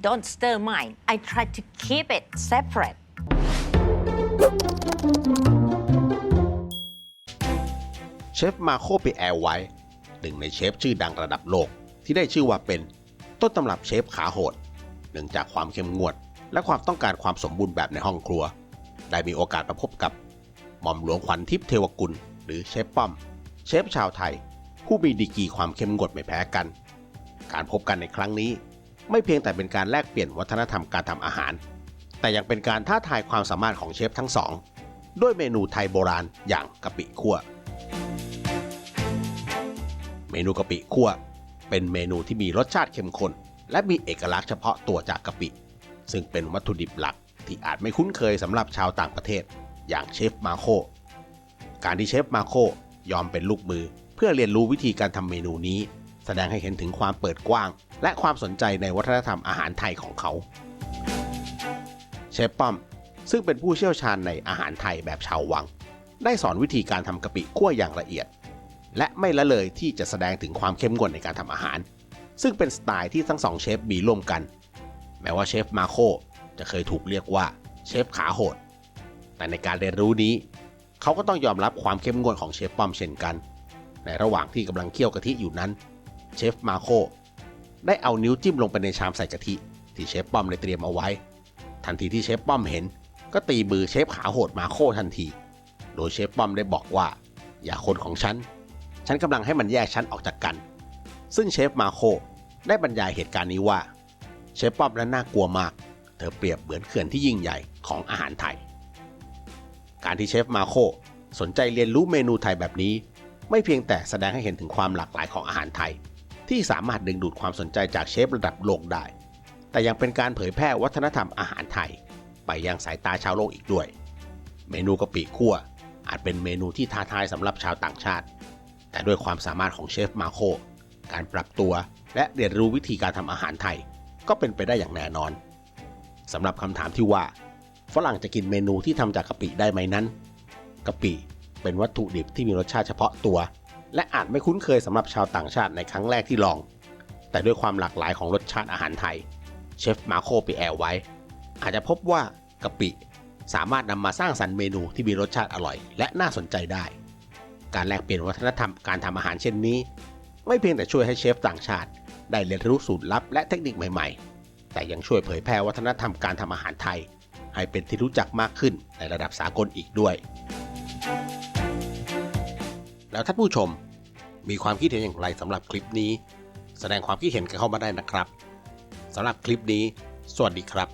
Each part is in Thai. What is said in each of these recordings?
Don't stir mine. I try to keep it separate. เชฟมาโคเปแอร์ไว้ หนึ่งในเชฟชื่อดังระดับโลก ที่ได้ชื่อว่าเป็นต้นตำรับเชฟขาโหด เนื่องจากความเข้มงวด และความต้องการความสมบูรณ์แบบในห้องครัว ได้มีโอกาสมาพบกับ หม่อมหลวงขวัญทิพย์เทวกุล หรือเชฟป้อม เชฟชาวไทย ผู้มีดีกรีความเข้มงวดไม่แพ้กัน การพบกันในครั้งนี้ ไม่เพียงแต่เป็นการแลกเปลี่ยนวัฒนธรรมการทำอาหาร แต่ยังเป็นการท้าทายความสามารถของเชฟทั้งสอง ด้วยเมนูไทยโบราณอย่างกะปิคั่ว เมนูกะปิคั่ว เป็นเมนูที่มีรสชาติเข้มข้นและมีเอกลักษณ์เฉพาะตัวจากกะปิ ซึ่งเป็นวัตถุดิบหลักที่อาจไม่คุ้นเคยสำหรับชาวต่างประเทศ อย่างเชฟมาโค การที่เชฟมาโคยอมเป็นลูกมือเพื่อเรียนรู้วิธีการทำเมนูนี้ ดงให้เห็นถึงความเปิดกว้าง และความสนใจในวัฒนธรรมอาหารไทยของเขา เชฟป้อม ซึ่งเป็นผู้เชี่ยวชาญในอาหารไทยแบบชาววัง ได้สอนวิธีการทำกะปิคั่วอย่างละเอียด และไม่ละเลยที่จะแสดงถึงความเข้มงวดในการทำอาหาร ซึ่งเป็นสไตล์ที่ทั้งสองเชฟมีร่วมกัน แม้ว่าเชฟมาโคจะเคยถูกเรียกว่าเชฟขาโหด แต่ในการเรียนรู้นี้ เขาก็ต้องยอมรับความเข้มงวดของเชฟป้อมเช่นกัน ในระหว่างที่กำลังเคี่ยวกะทิอยู่นั้น เชฟมาโคได้เอานิ้วจิ้มลงไปในชามใส่กะทิ ที่เชฟป้อมได้เตรียมเอาไว้ ทันทีที่เชฟป้อมเห็น ก็ตีมือเชฟขาโหดมาโคทันที โดยเชฟป้อมได้บอกว่า อย่าคนของฉัน ฉันกำลังให้มันแยกชั้นออกจากกัน ซึ่งเชฟมาโคได้บรรยายเหตุการณ์นี้ว่า เชฟป้อมนั้นน่ากลัวมาก เธอเปรียบเหมือนเขื่อนที่ยิ่งใหญ่ของอาหารไทย การที่เชฟมาโคสนใจเรียนรู้เมนูไทยแบบนี้ ไม่เพียงแต่แสดงให้เห็นถึงความหลากหลายของอาหารไทย ที่สามารถดึงดูดความสนใจจากเชฟระดับโลกได้ แต่ยังเป็นการเผยแพร่วัฒนธรรมอาหารไทย ไปยังสายตาชาวโลกอีกด้วย เมนูกะปิคั่วอาจเป็นเมนูที่ท้าทายสำหรับชาวต่างชาติ แต่ด้วยความสามารถของเชฟมาโค การปรับตัวและเรียนรู้วิธีการทำอาหารไทย ก็เป็นไปได้อย่างแน่นอนสำหรับคำถามที่ว่า ฝรั่งจะกินเมนูที่ทำจากกะปิได้ไหมนั้นกะปิเป็นวัตถุดิบที่มีรสชาติเฉพาะตัว และอาจไม่คุ้นเคยสำหรับชาวต่างชาติในครั้งแรกที่ลอง แต่ด้วยความหลากหลายของรสชาติอาหารไทย เชฟมาโคไปแอลไว้ อาจจะพบว่ากะปิ สามารถนำมาสร้างสรรค์เมนูที่มีรสชาติอร่อย และน่าสนใจได้ การแลกเปลี่ยนวัฒนธรรมการทำอาหารเช่นนี้ ไม่เพียงแต่ช่วยให้เชฟต่างชาติ ได้เรียนรู้สูตรลับและเทคนิคใหม่ๆ แต่ยังช่วยเผยแพร่วัฒนธรรมการทำอาหารไทย ให้เป็นที่รู้จักมากขึ้นในระดับสากลอีกด้วย แล้วท่านผู้ชม มีความคิดเห็นอย่างไรสำหรับคลิปนี้ แสดงความคิดเห็นกันเข้ามาได้นะครับสำหรับคลิปนี้ สวัสดีครับ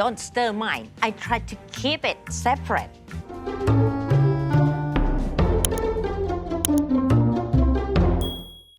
Don't stir mine. I try to keep it separate.